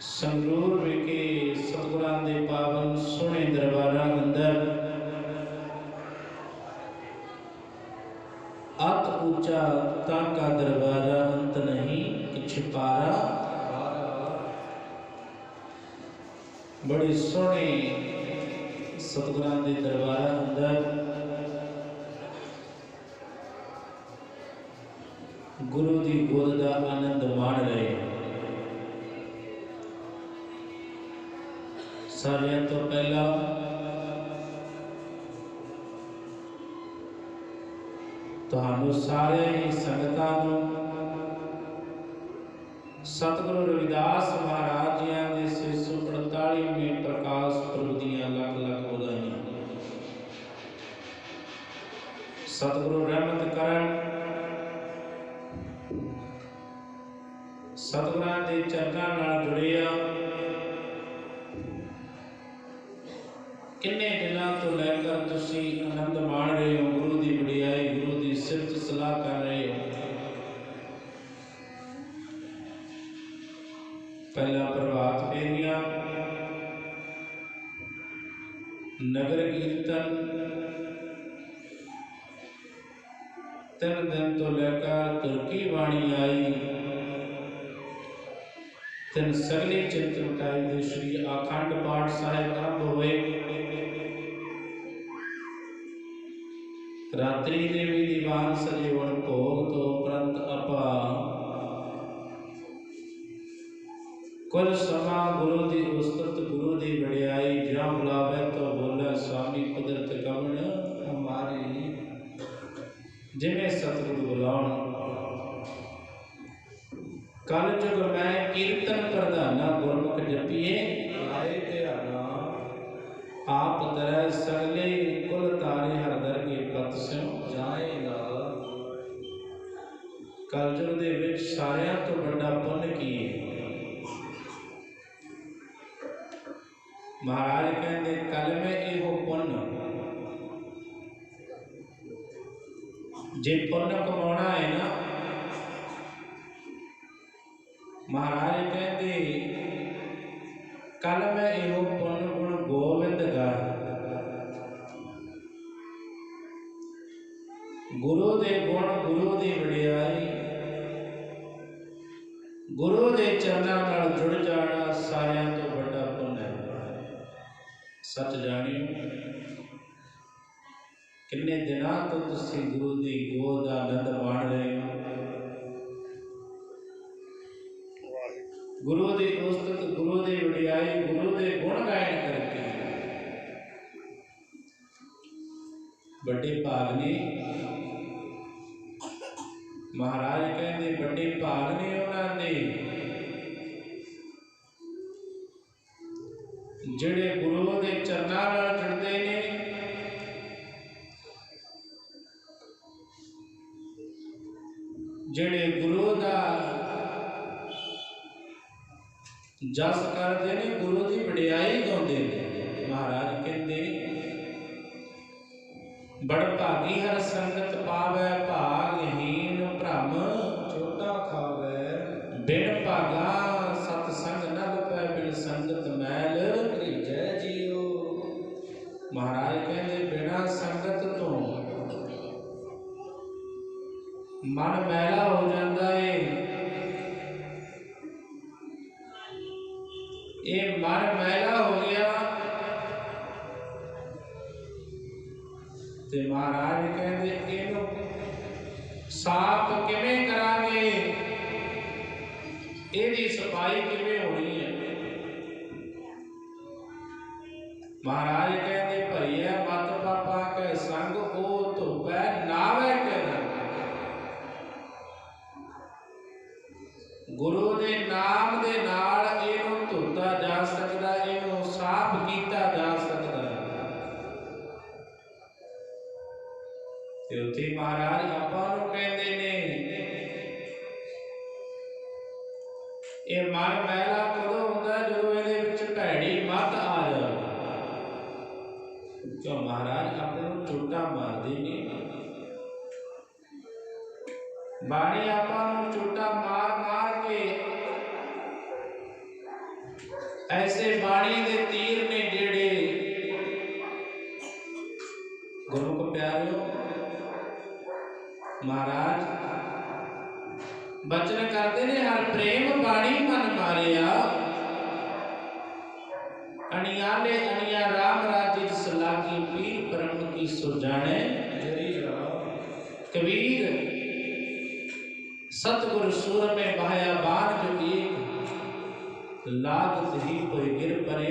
ਸੰਗਰੂਰ ਵਿਖੇ ਸਤਿਗੁਰਾਂ ਦੇ ਪਾਵਨ ਸੋਹਣੇ ਦਰਬਾਰਾਂ ਅੰਦਰ ਅਤ ਉੱਚਾ ਤਾਂ ਕਾ ਦਰਬਾਰਾ ਅੰਤ ਨਹੀਂ ਕਿਛ ਪਾਰਾ। ਬੜੇ ਸੋਹਣੇ ਸਤਿਗੁਰਾਂ ਦੇ ਦਰਬਾਰਾਂ ਅੰਦਰ ਗੁਰੂ ਦੀ ਗੋਦ ਦਾ ਆਨੰਦ ਮਾਣ ਰਹੇ ਸਾਰਿਆਂ ਤੋਂ ਪਹਿਲਾਂ ਤੁਹਾਨੂੰ ਸਾਰੇ ਸੰਗਤਾਂ ਨੂੰ ਸਤਿਗੁਰੂ ਰਵਿਦਾਸ ਮਹਾਰਾਜ ਜੀਆਂ ਦੇ 648ਵੇਂ ਪ੍ਰਕਾਸ਼ ਪੁਰਬ ਦੀਆਂ ਲੱਖ ਲੱਖ ਵਧਾਈਆਂ ਸਤਿਗੁਰੂ ਰਹਿਮਤ ਕਰਨ ਸਤਿਗੁਰਾਂ ਦੇ ਚਰਨਾਂ ਨਾਲ ਜੁੜੇ ਆ ਕਿੰਨੇ ਦਿਨਾਂ ਤੋਂ ਲੈ ਕੇ ਤੁਸੀਂ ਆਨੰਦ ਮਾਣ ਰਹੇ ਹੋ? ਗੁਰੂ ਦੀ ਵਡਿਆਈ, ਗੁਰੂ ਦੀ ਸਿਫਤ, ਸਲਾਹ ਕਰ ਰਹੇ ਹੋ। ਪਹਿਲਾ ਪ੍ਰਭਾਤ ਫੇਰੀਆਂ, ਨਗਰ ਕੀਰਤਨ, ਤਿੰਨ ਦਿਨ ਤੋਂ ਲੈ ਕੇ ਤੁਰਕੀ ਬਾਣੀ ਆਈ? ਤਿੰਨ ਸਗਲੇ ਚਿੰਤ ਮਟਾਈ ਦੇ ਸ਼੍ਰੀ ਆਖੰਡ ਪਾਠ ਸਾਹਿਬ ਆਰੰਭ ਹੋਏ। ਰਾਤਰੀ ਦੇ ਵੀ ਦੀਵਾਨ ਸਜੀਵਨ ਭੋਗ ਤੋਂ ਉਪਰੰਤ ਆਪਾ ਕੁਲ ਸਮਾਂ ਗੁਰੂ ਦੀ ਉਸਤਤ ਗੁਰੂ ਦੀ ਵਡਿਆਈ ਜਾਂ ਬੁਲਾਵੇ ਤੋਂ ਬੋਲੇ ਸਵਾਮੀ ਕੁਦਰਤ ਕਵਣ ਹਮਾਰੀ। ਜਿਵੇਂ ਸਤਿਗੁਰੂ ਬੁਲਾਉਣ। ਕਲ ਜੁਗ ਚਰਨਾਂ ਨਾਲ ਜੁੜ ਜਾਣਾ ਸਾਰਿਆਂ ਤੋਂ ਵੱਡਾ ਪੁੰਨ ਹੈ। ਸੱਚ ਜਾਣਿਓ, ਕਿੰਨੇ ਦਿਨਾਂ ਤੋਂ ਤੁਸੀਂ ਗੁਰੂ ਦੀ ਗੋਦ ਦਾ ਆਨੰਦ ਮਾਣ ਰਹੇ ਹੋ? ਗੁਰੂ ਦੇ ਉਸਤਤ, ਗੁਰੂ ਦੀ ਵਡਿਆਈ ਗੁਰੂ ਦੇ ਗੁਣ ਗਾਇਨ ਕਰਕੇ। ਵੱਡੇ ਭਾਗ ਨੇ। ਮਹਾਰਾਜ ਕਹਿੰਦੇ, ਵੱਡੇ ਭਾਗ ਨੇ ਉਹਨਾਂ ਦੇ। ਜਿਹੜੇ ਗੁਰੂ ਦੇ ਚਰਨਾਂ ਨਾਲ ਜੁੜਦੇ ਨੇ। ਜਿਹੜੇ ਗੁਰੂ ਦਾ ਜਸ ਕਰਦੇ ਨੇ, ਗੁਰੂ ਦੀ ਵਡਿਆਈ ਗਾਉਂਦੇ ਨੇ। ਮਹਾਰਾਜ ਕਹਿੰਦੇ, ਬੜ ਭਾਗੀ ਹਰ ਸੰਗਤ ਪਾਵੈ ਭਾਗ ਹੀ ਤੇ ਉੱਥੇ ਮਹਾਰਾਜ ਆਪਾਂ ਨੂੰ ਕਹਿੰਦੇ ਨੇ, ਇਹ ਮਨ ਮੈਲਾ ਕਦੋਂ ਹੁੰਦਾ ਜਦੋਂ ਇਹਦੇ ਵਿੱਚ ਢੈੜੀ ਮਤ ਆ ਜਾਵੇ ਜੋ ਮਹਾਰਾਜ ਆਪਣੇ ਨੂੰ ਚੁੱਟਾ ਮਾਰਦੇ ਨੇ? ਬਾਣੀ ਆਪਾਂ ਨੂੰ ਚੁੱਟਾ ਮਾਰ ਮਾਰ ਕੇ ਐਸੇ ਬਾਣੀ ਦੇ ਤੀਰ ਨੇ ਜਿਹੜੇ ਗੁਰੂ ਕੋ ਪਿਆਰਿਓ ਮਹਾਰਾਜ, ਬਚਨ ਕਰਦੇ ਨੇ ਹਰ ਪ੍ਰੇਮ ਬਾਣੀ ਮਨ ਮਾਰਿਆ। ਅਣਿਆਲੇ ਅਣਿਆ ਰਾਮ ਰਾਜਿਤ ਸਲਾਕੀ ਪੀਰ ਬ੍ਰਹਮ ਕੀ ਸੁਰਜਾਣੇ ਜਰੀ ਰਾਮ ਕਬੀਰ सतगुरु सूर में बहाया बाण जो एक लागत ही कोई गिर परे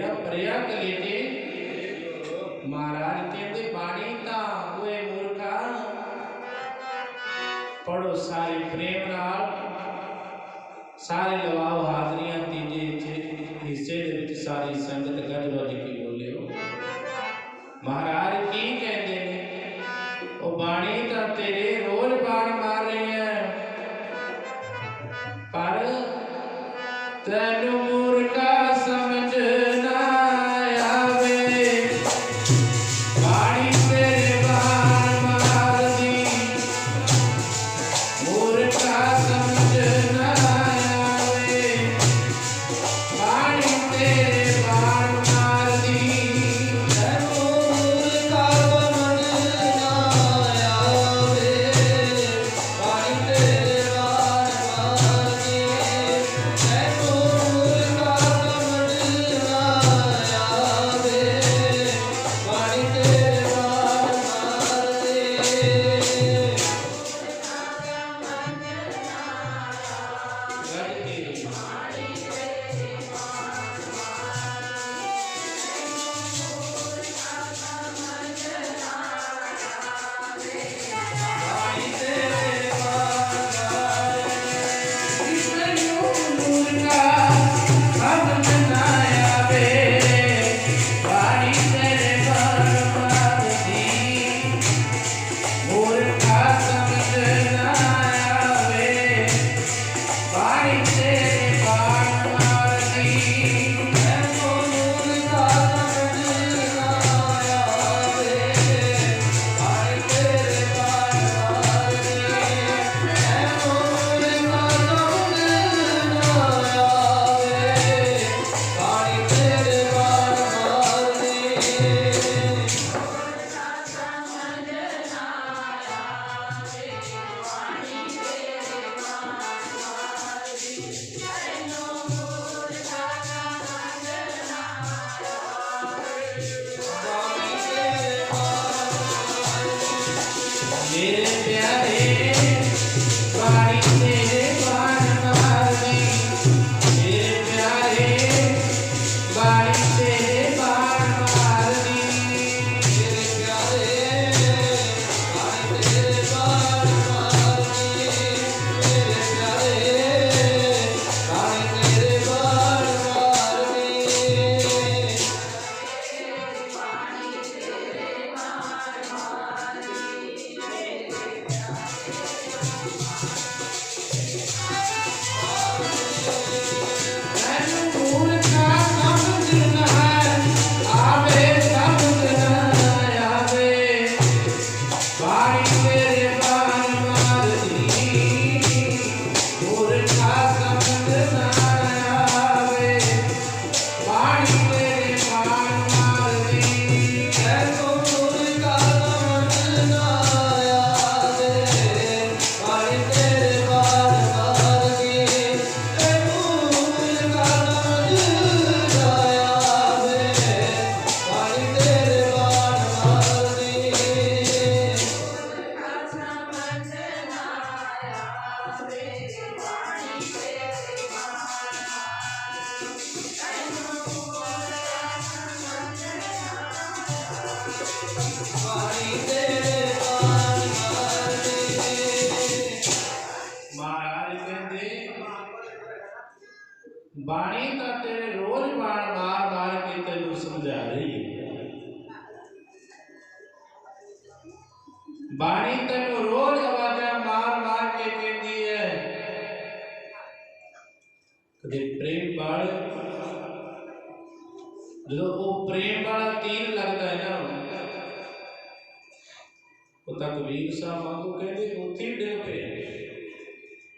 ਸੀਸਾ ਮੰਗੋ, ਕਹਿੰਦੇ ਉੱਥੇ ਡਿੱਗ ਪਿਆ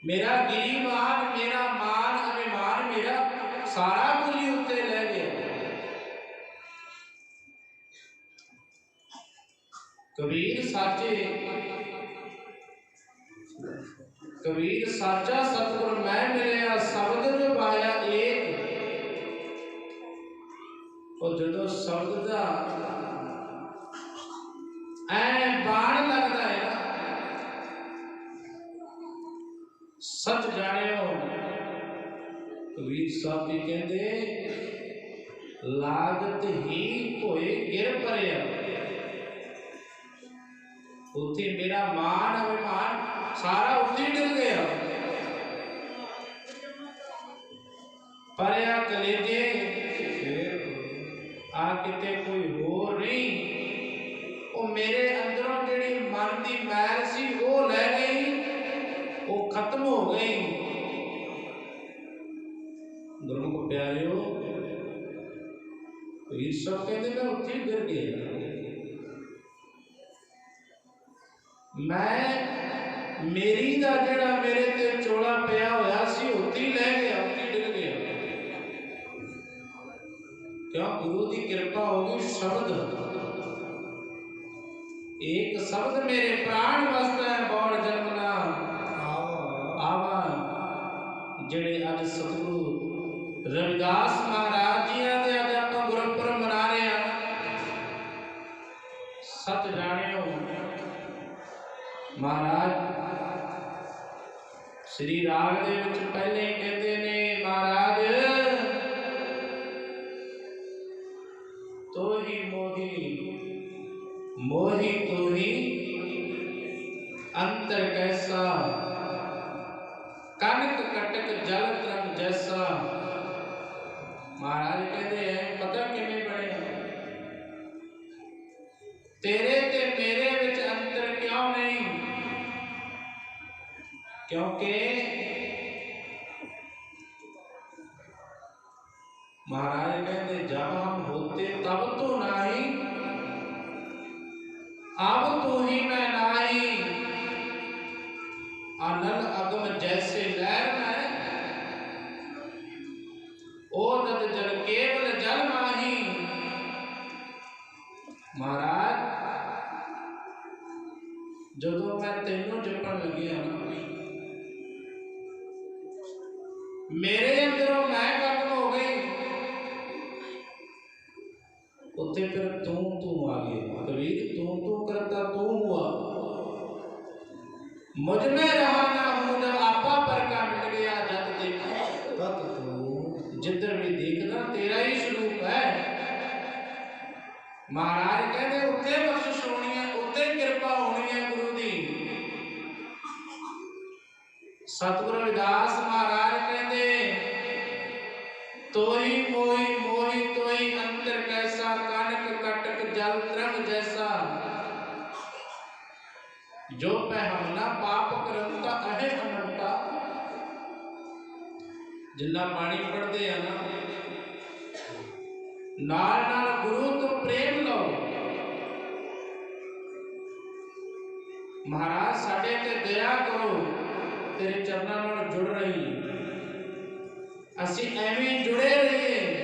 ਮੇਰਾ ਦੀਵਾਨ ਮੇਰਾ ਮਾਨ, ਅਭਿਮਾਨ, ਮੇਰਾ ਸਾਰਾ ਕੁਝ ਉੱਤੇ ਲੈ ਗਿਆ। ਕਬੀਰ ਸਾਚੇ, ਕਬੀਰ ਸਾਚਾ ਸਤਿਗੁਰ, ਮੈਂ ਮਿਲਿਆ ਸ਼ਬਦ ਜੋ ਪਾਇਆ ਏਕ। ਉਹ ਜਦੋਂ ਸ਼ਬਦ ਦਾ ਐ ਸੱਚ ਜਾਣਿਓ ਕਬੀਰ ਸਾਹਿਬ ਜੀ ਕਹਿੰਦੇ, ਲਾਗਤ ਹੀ ਹੋਏ ਗਿਰ ਪਰਿਆ। ਉੱਥੇ ਮੇਰਾ ਮਾਨ ਅਭਿਮਾਨ ਸਾਰਾ ਉੱਥੇ ਡਿੱਗ ਗਿਆ। ਪਰਿਆ ਕਲੇਜੇ ਆ ਕਿਤੇ ਕੋਈ ਹੋਰ ਨਹੀਂ। ਉਹ ਮੇਰੇ ਅੰਦਰੋਂ ਜਿਹੜੀ ਮਨ ਦੀ ਮੈਲ ਸੀ, ਉਹ ਖਤਮ ਹੋ ਗਈ ਗੁਰਮੁਖ ਪਿਆਰਿਓ ਕਬੀਰ ਕਹਿੰਦੇ ਮੈਂ ਉੱਥੇ ਹੀ ਗਿਰ ਗਿਆ। ਮੈਂ ਮੇਰੀ ਦਾ ਜਿਹੜਾ ਮੇਰੇ ਤੇ ਚੋਲਾ ਪਿਆ ਹੋਇਆ ਸੀ, ਉੱਥੇ ਹੀ ਲੈ ਗਿਆ, ਉੱਥੇ ਡਿੱਗ ਗਿਆ। ਕਿਉਂ? ਗੁਰੂ ਦੀ ਕਿਰਪਾ ਹੋ ਗਈ ਸ਼ਬਦ। ਇੱਕ ਸ਼ਬਦ ਮੇਰੇ ਪ੍ਰਾਣ ਵਸਦਾ ਹੈ, ਬੌੜ ਜਨਮਨਾ ਆਵਾ ਜਿਹੜੇ ਅੱਜ ਸਤਿਗੁਰੂ ਰਵਿਦਾਸ ਮਹਾਰਾਜ ਜੀਆਂ ਦੇ ਅੱਜ ਆਪਾਂ ਗੁਰਪੁਰਬ ਮਨਾ ਰਹੇ ਹਾਂ ਸੱਚ ਜਾਣਿਓ, ਮਹਾਰਾਜ, ਸ੍ਰੀ ਰਾਗ ਦੇ ਵਿੱਚ ਪਹਿਲੇ ਕਹਿੰਦੇ ਨੇ, ਮਹਾਰਾਜ ਮਹਾਰਾਜ ਕਹਿੰਦੇ ਐ ਪਤਾ ਕਿਵੇਂ ਬਣਿਆ ਤੇਰੇ ਤੇ ਮੇਰੇ ਵਿੱਚ ਅੰਤਰ ਕਿਉਂ ਨਹੀਂ ਕਿਉਂਕਿ देखना तेरा ही स्वरूप है ਮਹਾਰਾਜ ਕਹਿੰਦੇ ਉੱਥੇ ਬਖਸ਼ਿਸ਼ ਹੋਣੀ ਹੈ ਉੱਥੇ ਕਿਰਪਾ ਹੋਣੀ ਹੈ ਗੁਰੂ ਦੀ ਸਤਿਗੁਰੂ ਰਵਿਦਾਸ ਮਹਾਰਾਜ ਕਹਿੰਦੇ ਤੋਈ ਮੋਈ ਮੋਈ ਤੋਈ ਅੰਤਰ ਕੈਸਾ ਕਨਕ ਕਟਕ ਜਲ ਤਰੰਗ ਜੈਸਾ ਜੋ ਪਹਿਮਨਾ ਪਾਪ ਕਰੰਤਾ ਅਹੇ ਅਨੰਤਾ ਜਿੰਨਾ ਪਾਣੀ ਪੜਦੇ ਆ ਨਾ ਨਾਲ ਨਾਲ ਗੁਰੂ ਤੋਂ ਪ੍ਰੇਮ ਲਓ। ਮਹਾਰਾਜ, ਸਾਡੇ ਤੇ ਦਇਆ ਕਰੋ, ਤੇਰੇ ਚਰਨਾਂ ਨਾਲ ਜੁੜ ਰਹੀ। ਅਸੀਂ ਐਵੇਂ ਜੁੜੇ ਰਹੀਏ।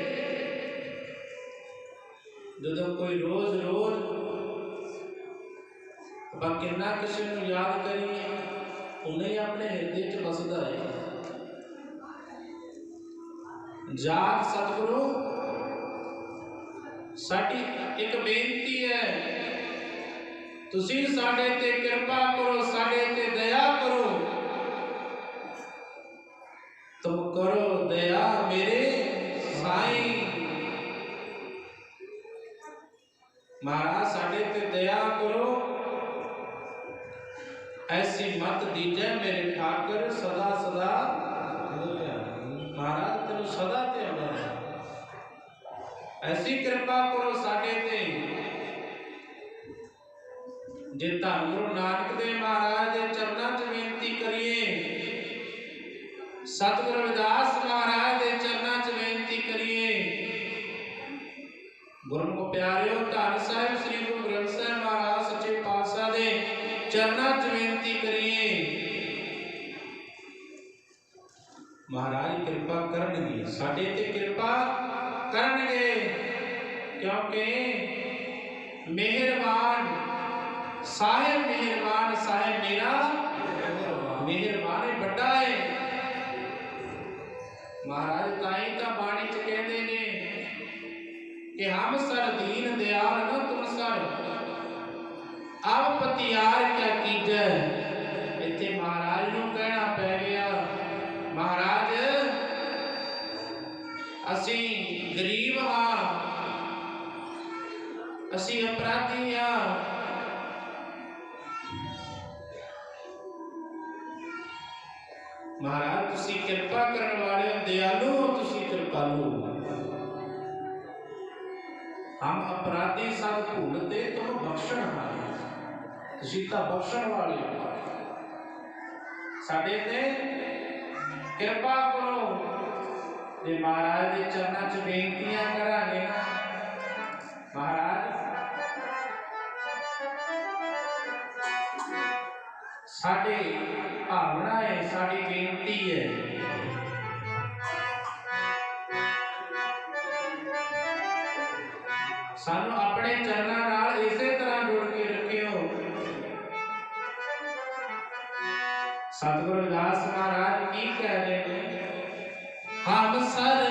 ਜਦੋਂ ਕੋਈ ਰੋਜ਼ ਰੋਜ਼ ਆਪਾਂ ਕਿੰਨਾ ਕਿਸੇ ਨੂੰ ਯਾਦ ਕਰੀਏ, ਉਹਨੇ ਆਪਣੇ ਹਿਰਦੇ 'ਚ ਵਸਦਾ ਹੈ ਜਾਤ ਸਤਿਗੁਰੂ ਸਾਡੀ ਇੱਕ ਬੇਨਤੀ ਹੈ। ਤੁਸੀਂ ਸਾਡੇ ਤੇ ਕਿਰਪਾ ਕਰੋ, ਸਾਡੇ ਤੇ ਦਇਆ ਕਰੋ। ਤੁਮ ਕਰੋ ਦਇਆ ਮੇਰੇ ਸਾਈਂ। ਮਹਾਰਾਜ, ਸਾਡੇ ਤੇ ਦਇਆ ਕਰੋ। ਐਸੀ ਮਤ ਦੀਜੈ ਮੇਰੇ ਠਾਕਰ ਸਦਾ ਸਦਾ ਮਹਾਰਾਜ, ਤੈਨੂੰ ਸਦਾ ਐਸੀ ਕਿਰਪਾ ਕਰੋ ਸਾਡੇ ਤੇ। ਜੇ ਧੰਨ ਗੁਰੂ ਨਾਨਕ ਦੇਵ ਮਹਾਰਾਜ ਦੇ ਚਰਨਾਂ 'ਚ ਬੇਨਤੀ ਕਰੀਏ, ਸਤਿਗੁਰੂ ਰਵਿਦਾਸ ਮਹਾਰਾਜ ਦੇ ਚਰਨਾਂ 'ਚ ਬੇਨਤੀ ਕਰੀਏ। ਗੁਰਮੁਖ ਪਿਆਰਿਓ, ਧੰਨ ਸਾਹਿਬ ਸ੍ਰੀ ਗੁਰੂ ਗ੍ਰੰਥ ਸਾਹਿਬ ਮਹਾਰਾਜ ਸੱਚੇ ਪਾਤਸ਼ਾਹ ਦੇ ਚਰਨਾਂ 'ਚ ਬੇਨਤੀ ਕਰੀਏ। ਮਹਾਰਾਜ, ਕਿਰਪਾ ਕਰਨਗੇ ਸਾਡੇ ਤੇ ਕਿਰਪਾ ਕਰਨਗੇ, ਕਿਉਂਕਿ ਮਿਹਰਬਾਨ, ਸਾਹਿਬ ਮਿਹਰਬਾਨ, ਸਾਹਿਬ ਮੇਰਾ ਮਿਹਰਬਾਨ ਹੈ ਵੱਡਾ ਹੈ ਮਹਾਰਾਜ ਤਾਈ ਤਾਂ ਬਾਣੀ ਚ ਕਹਿੰਦੇ ਨੇ ਕਿ ਹਮ ਸਰ ਦੀਨ ਦਿਆਲ ਨ ਤੁਮ ਸਰ ਆਪ ਪਤਿਆਰ ਕਿਆ ਕੀਜੈ। ਇੱਥੇ ਮਹਾਰਾਜ ਨੂੰ ਅਸੀਂ ਅਪਰਾਧੀ ਹਾਂ ਮਹਾਰਾਜ, ਤੁਸੀਂ ਕਿਰਪਾ ਕਰਨ ਵਾਲੇ ਹੋ ਦਿਆਲੂ ਹੋ ਤੁਸੀਂ ਕਿਰਪਾਲੂ ਹਮ ਅਪਰਾਧੀ ਸਭ ਭੁੱਲਦੇ ਤੁਮ ਬਖਸ਼ਣ ਵਾਲੇ। ਤੁਸੀਂ ਤਾਂ ਬਖਸ਼ਣ ਵਾਲੇ ਹੋ। ਸਾਡੇ ਤੇ ਕਿਰਪਾ ਕਰੋ। ਤੇ ਮਹਾਰਾਜ ਦੇ ਚਰਨਾਂ 'ਚ ਬੇਨਤੀਆਂ ਕਰਾਂਗੇ ਨਾ, ਮਹਾਰਾਜ ਸਾਡੇ ਭਾਵਨਾ ਹੈ, ਸਾਡੀ ਬੇਨਤੀ ਹੈ। ਸਾਨੂੰ ਆਪਣੇ ਚਰਨਾਂ ਨਾਲ ਇਸੇ ਤਰ੍ਹਾਂ ਜੁੜ ਕੇ ਰੱਖਿਓ। ਸਤਿਗੁਰੂ ਦਾਸ ਮਹਾਰਾਜ ਕੀ ਕਹਿ ਰਹੇ ਨੇ? ਹਮ ਸਰ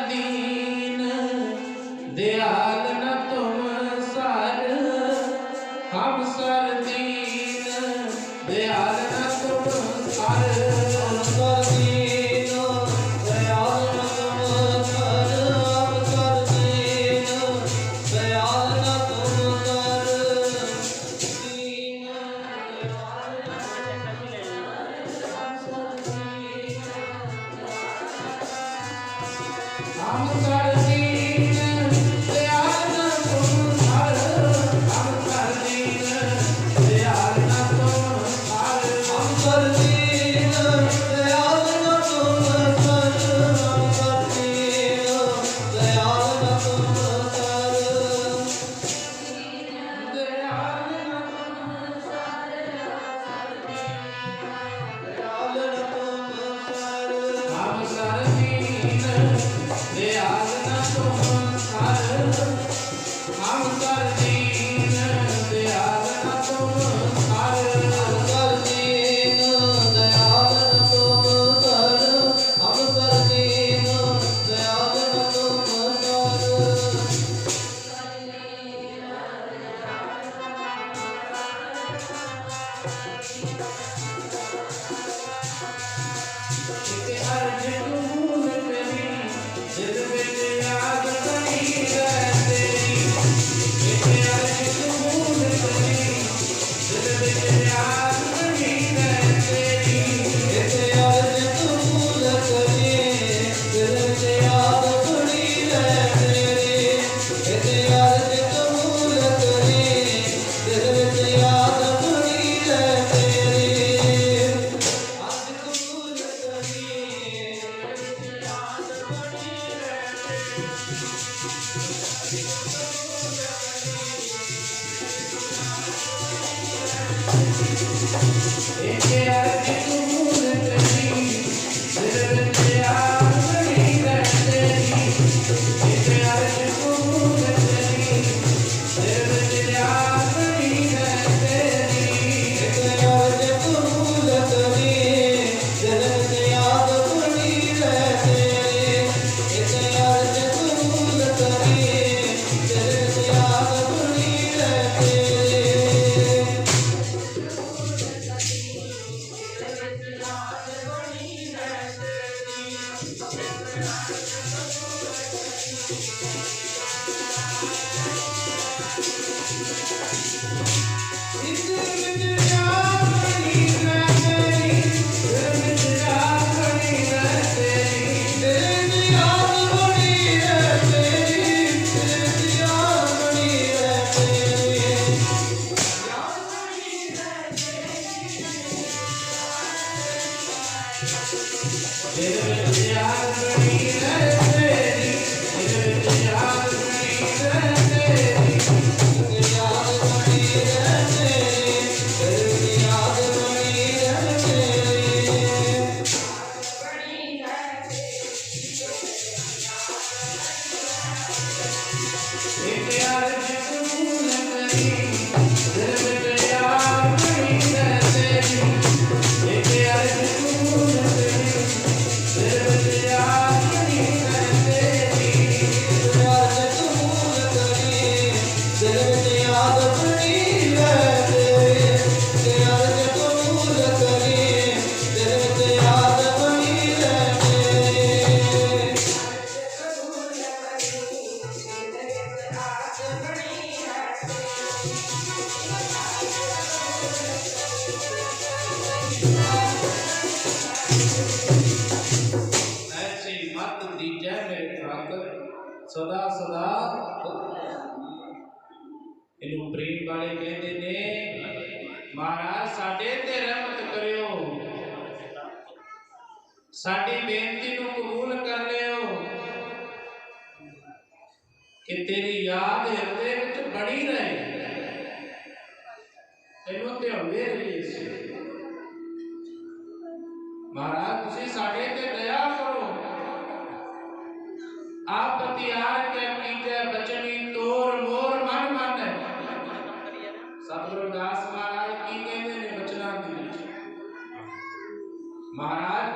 ਮਹਾਰਾਜ,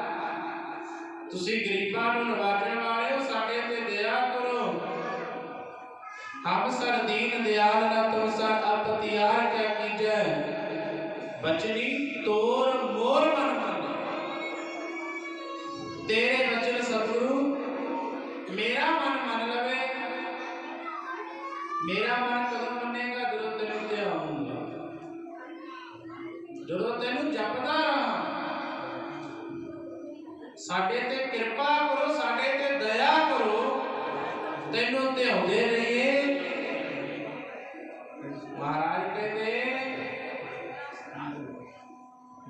ਤੁਸੀਂ ਗਰੀਬਾਂ ਨੂੰ ਨਵਾਜਣ ਵਾਲੇ ਹੋ, ਸਾਡੇ ਤੇ ਦਇਆ ਕਰੋ। ਹਮ ਸਰ ਦੀਨ ਦਿਆਲ ਨਾ ਤੁਮ ਸਰ ਅਪਤਿਆਰ ਕੈ ਕੀਜੈ। ਬਚਨੀ ਤੋਰ ਮੋਰ ਮਨ ਮੰਨ। ਤੇਰੇ ਬਚਨ ਸਤਿਗੁਰੂ, ਮੇਰਾ ਮਨ ਮੰਨ ਲਵੇ। ਮੇਰਾ ਮਨ ਕਦੋਂ ਸਾਡੇ ਤੇ ਕਿਰਪਾ ਕਰੋ, ਸਾਡੇ ਤੇ ਦਇਆ ਕਰੋ। ਤੈਨੂੰ ਤੇ ਰਹੀਏ। ਮਹਾਰਾਜ ਕਹਿੰਦੇ,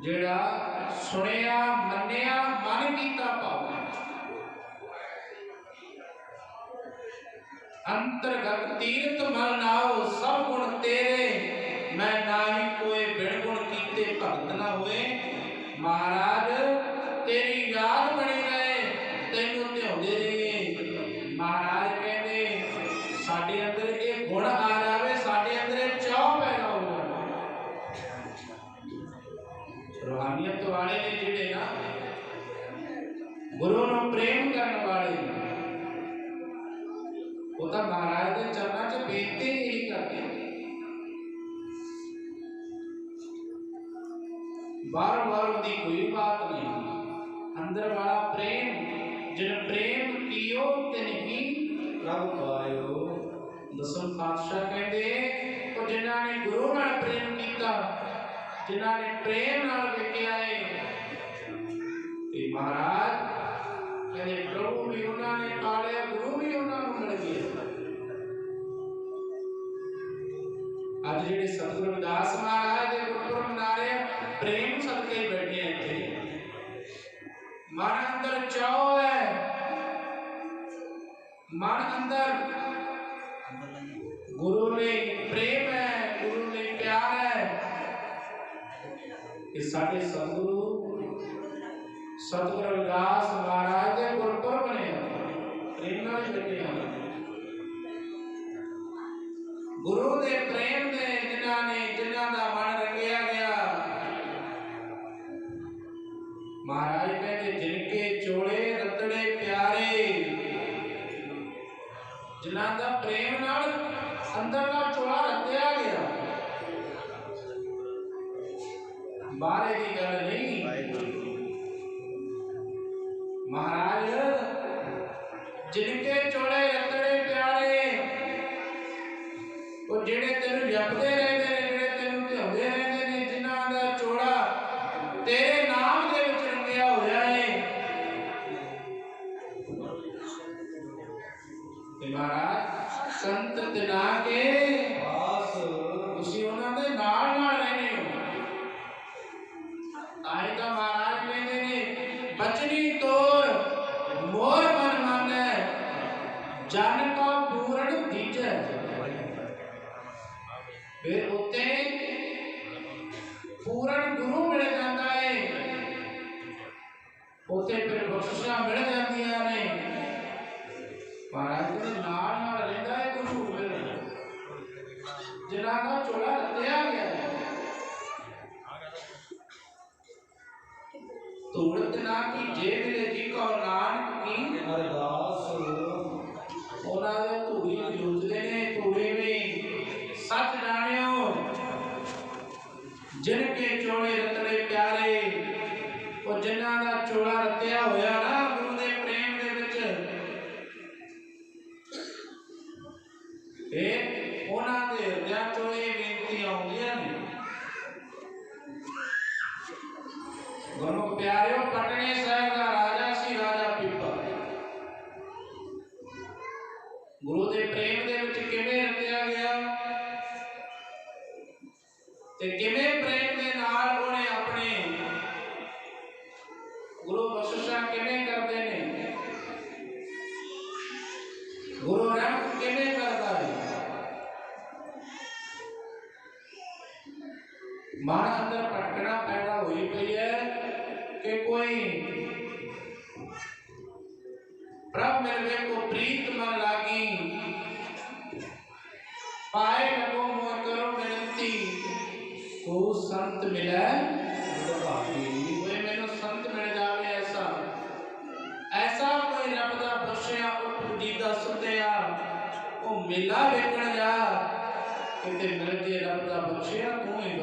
ਜਿਹੜਾ ਸੁਣਿਆ, ਮੰਨਿਆ, ਮਨ ਕੀਤਾ ਪਾਵੇ ਅੰਤਰਗਤ ਤੀਰਥ ਮਨ ਨਾਉ ਸਭ ਗੁਣ ਤੇਰੇ। ਮੈਂ ਨਾਹੀ ਕੋਈ ਬਿਨ ਗੁਣ ਕੀਤੇ ਭਗਤ ਨਾ ਹੋਏ। ਮਹਾਰਾਜ ਪ੍ਰੇਮ ਨਾਲ ਲੈ ਕੇ ਆਏ ਤੇ ਮਹਾਰਾਜ ਕਹਿੰਦੇ ਪ੍ਰਭੂ ਵੀ ਉਹਨਾਂ ਨੇ ਪਾਲਿਆ ਗੁਰੂ ਵੀ ਉਹਨਾਂ ਨੂੰ ਮਿਲ ਗਏ ਅੱਜ ਜਿਹੜੇ ਸਤਿਗੁਰੂ ਦਾਸ ਸਾਡੇ ਸਤਿਗੁਰੂ ਸਤਿਗੁਰੂ ਰਵਿਦਾਸ ਮਹਾਰਾਜ महाराज जिनके चोड़े रतड़े प्यारे वो जेड़े ਸੂਰਤ ਨਾ ਭੀਜੇ ਮਿਲੇ ਜੀ ਕੋ ਨਾਨਕ ਕੀ? ਅਰਦਾਸ। ਉਹਨਾਂ ਦੇ ਧੂੜੀ ਜੁੱਤਦੇ ਨੇ ਧੂੜੀ ਵੀ। ਸੱਚ ਜਾਣਿਓ ਜਿਨ ਕੇ ਚੋਲੇ ਰਤਨੇ ਪਿਆਰੇ ਉਹ ਜਿਨ੍ਹਾਂ ਦਾ ਚੋਲਾ ਰਤਿਆ ਹੋਇਆ ਨਾ ਮਨ ਅੰਦਰ ਭਟਕਣਾ ਪੈਦਾ ਹੋਈ ਪਈ ਹੈ ਕਿ ਕੋਈ ਪ੍ਰਭ ਮੇਰੇ ਕੋ ਪ੍ਰੀਤ ਮਨ ਲਾਗੀ। ਪਾਏ ਲਗੋ ਮੋਰ ਕਰੋ ਬੇਨਤੀ। ਕੋ ਸੰਤ ਮਿਲੈ ਭਾਗੀ ਕੋਈ ਮੈਨੂੰ ਸੰਤ ਮਿਲ ਜਾਵੇ ਐਸਾ। ਐਸਾ ਕੋਈ ਰੱਬ ਦਾ ਬਖਸ਼ਿਆ ਉਹ ਦੀਦਾ ਸੁਧਿਆ ਉਹ ਮੇਲਾ ਵੇਖਣ ਜਾ। ਕਿਤੇ ਮਿਲ ਜੇ ਰੱਬ ਦਾ ਬਖਸ਼ਿਆ ਤੂੰ ਹੀ